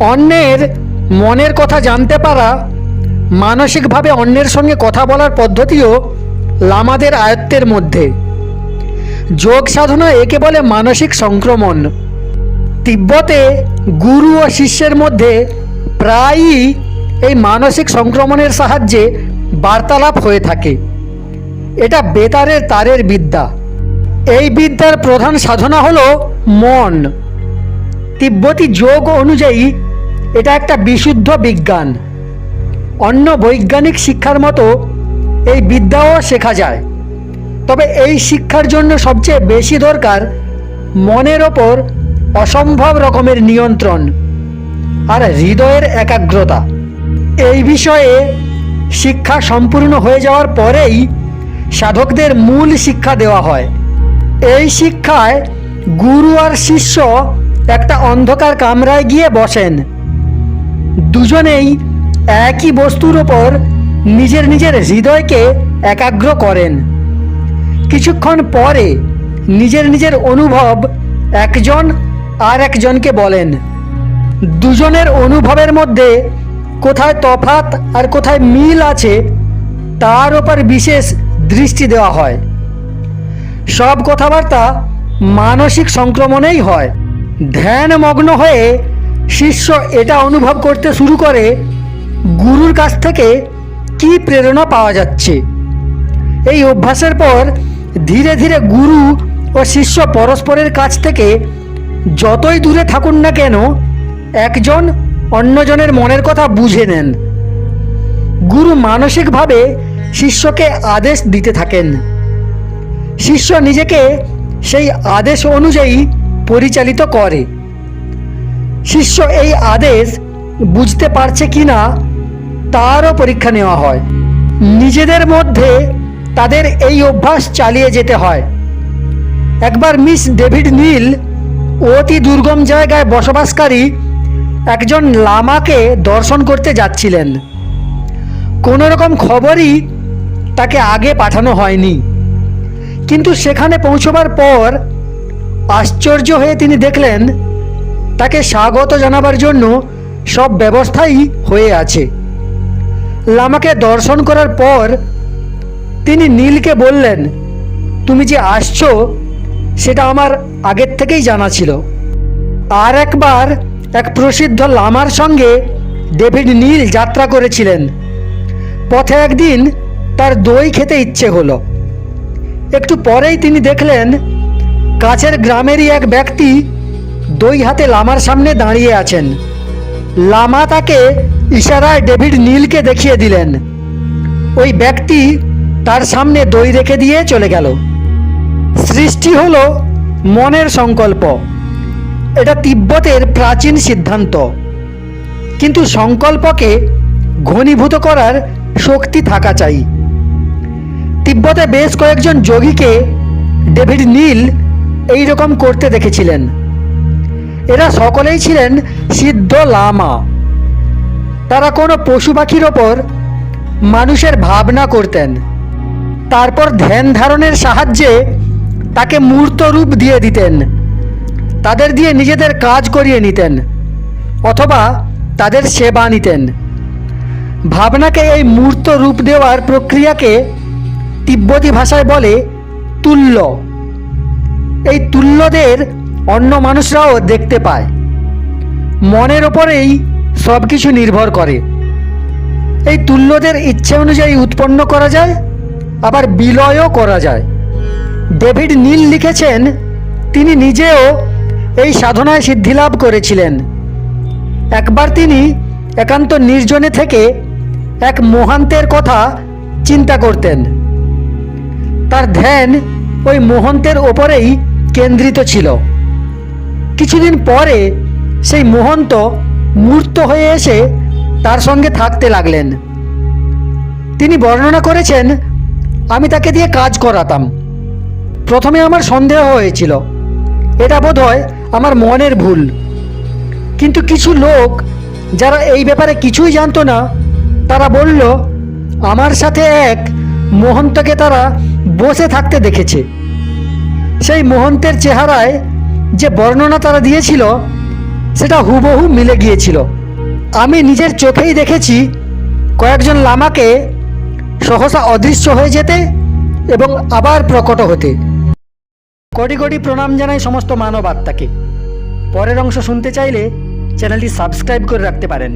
অন্যের মনের কথা জানতে পারা, মানসিকভাবে অন্যের সঙ্গে কথা বলার পদ্ধতিও লামাদের আয়ত্তের মধ্যে। যোগ সাধনা একে বলে মানসিক সংক্রমণ। তিব্বতে গুরু ও শিষ্যের মধ্যে প্রায়ই এই মানসিক সংক্রমণের সাহায্যে বার্তালাপ হয়ে থাকে। এটা বেতারের তারের বিদ্যা। এই বিদ্যার প্রধান সাধনা হলো মন। তিব্বতী যোগ অনুযায়ী এটা একটা বিশুদ্ধ বিজ্ঞান। অন্য বৈজ্ঞানিক শিক্ষার মতো এই বিদ্যাও শেখা যায়। তবে এই শিক্ষার জন্য সবচেয়ে বেশি দরকার মনের ওপর অসম্ভব রকমের নিয়ন্ত্রণ আর হৃদয়ের একাগ্রতা। এই বিষয়ে শিক্ষা সম্পূর্ণ হয়ে যাওয়ার পরেই সাধকদের মূল শিক্ষা দেওয়া হয়। এই শিক্ষায় গুরু আর শিষ্য একটা অন্ধকার কামরায় গিয়ে বসেন। দুজনেই একই বস্তুর ওপর নিজের নিজের হৃদয়কে একাগ্র করেন। কিছুক্ষণ পরে নিজের নিজের অনুভব একজন আর একজনকে বলেন, দুজনের অনুভবের মধ্যে কোথায় তফাত আর কোথায় মিল আছে, তার ওপর বিশেষ দৃষ্টি দেওয়া হয়। সব কথাবার্তা মানসিক সংক্রমণেই হয়। ধ্যানমগ্ন হয়ে শিষ্য এটা অনুভব করতে শুরু করে, গুরুর কাছ থেকে কি প্রেরণা পাওয়া যাচ্ছে? এই অভ্যাসের পর ধীরে ধীরে গুরু ও শিষ্য পরস্পরের কাছ থেকে যতই দূরে থাকুন না কেন, একজন অন্যজনের মনের কথা বুঝে নেন। গুরু মানসিকভাবে শিষ্যকে আদেশ দিতে থাকেন। শিষ্য নিজেকে সেই আদেশ অনুযায়ী পরিচালিত করে। শিষ্য এই আদেশ বুঝতে পারছে কি না তারও পরীক্ষা নেওয়া হয়। নিজেদের মধ্যে তাদের এই অভ্যাস চালিয়ে যেতে হয়। একবার মিস ডেভিড নীল অতি দুর্গম জায়গায় বসবাসকারী একজন লামাকে দর্শন করতে যাচ্ছিলেন। কোনো রকম খবরই তাকে আগে পাঠানো হয়নি। কিন্তু সেখানে পৌঁছবার পর আশ্চর্য হয়ে তিনি দেখলেন, তাকে স্বাগত জানাবার জন্য সব ব্যবস্থাই হয়ে আছে। লামাকে দর্শন করার পর তিনি নীলকে বললেন, তুমি যে আসছো, সেটা আমার আগের থেকেই জানা ছিল। আর একবার এক প্রসিদ্ধ লামার সঙ্গে ডেভিড নীল যাত্রা করেছিলেন। পথে একদিন তার দই খেতে ইচ্ছে হলো। একটু পরেই তিনি দেখলেন কাছের গ্রামেরই এক ব্যক্তি দই হাতে লামার সামনে দাঁড়িয়ে আছেন। লামা তাকে ইশারায় ডেভিড নীলকে দেখিয়ে দিলেন। ওই ব্যক্তি তার সামনে দই রেখে দিয়ে চলে গেল। সৃষ্টি হলো মনের সংকল্প। এটা তিব্বতের প্রাচীন সিদ্ধান্ত। কিন্তু সংকল্পকে ঘনীভূত করার শক্তি থাকা চাই। তিব্বতে বেশ কয়েকজন যোগীকে ডেভিড নীল এই রকম করতে দেখেছিলেন। এরা সকলেই ছিলেন সিদ্ধ লামা। তারা কোনো পশু পাখির ওপর মানুষের ভাবনা করতেন। তারপর ধ্যান ধারণের সাহায্যে তাকে মূর্ত রূপ দিয়ে দিতেন। তাদের দিয়ে নিজেদের কাজ করিয়ে নিতেন, অথবা তাদের সেবা নিতেন। ভাবনাকে এই মূর্ত রূপ দেওয়ার প্রক্রিয়াকে তিব্বতী ভাষায় বলে তুল্য। এই তুল্যদের অন্য মানুষরাও দেখতে পায়। মনের ওপরেই সব কিছু নির্ভর করে। এই তুল্যদের ইচ্ছে অনুযায়ী উৎপন্ন করা যায়, আবার বিলয়ও করা যায়। ডেভিড নীল লিখেছেন, তিনি নিজেও এই সাধনায় সিদ্ধিলাভ করেছিলেন। একবার তিনি একান্ত নির্জনে থেকে এক মহান্তের কথা চিন্তা করতেন। তার ধ্যান ওই মহন্তের ওপরেই কেন্দ্রিত ছিল। কিছুদিন পরে সেই মহন্ত মূর্ত হয়ে এসে তার সঙ্গে থাকতে লাগলেন। তিনি বর্ণনা করেছেন, আমি তাকে দিয়ে কাজ করাতাম। প্রথমে আমার সন্দেহ হয়েছিল। এটা বোধ হয় আমার মনের ভুল। কিন্তু কিছু লোক যারা এই ব্যাপারে কিছুই জানতো না, তারা বলল, আমার সাথে এক মহন্তকে তারা বসে থাকতে দেখেছে। সেই মহন্তের চেহারায় যে বর্ণনা তারা দিয়েছিল, সেটা হুবহু মিলে গিয়েছিল। আমি নিজের চোখেই দেখেছি কয়েকজন লামাকে সহসা অদৃশ্য হয়ে যেতে এবং আবার প্রকট হতে। কোটি কোটি প্রণাম জানাই সমস্ত মানব আত্মাকে। পরের অংশ শুনতে চাইলে চ্যানেলটি সাবস্ক্রাইব করে রাখতে পারেন।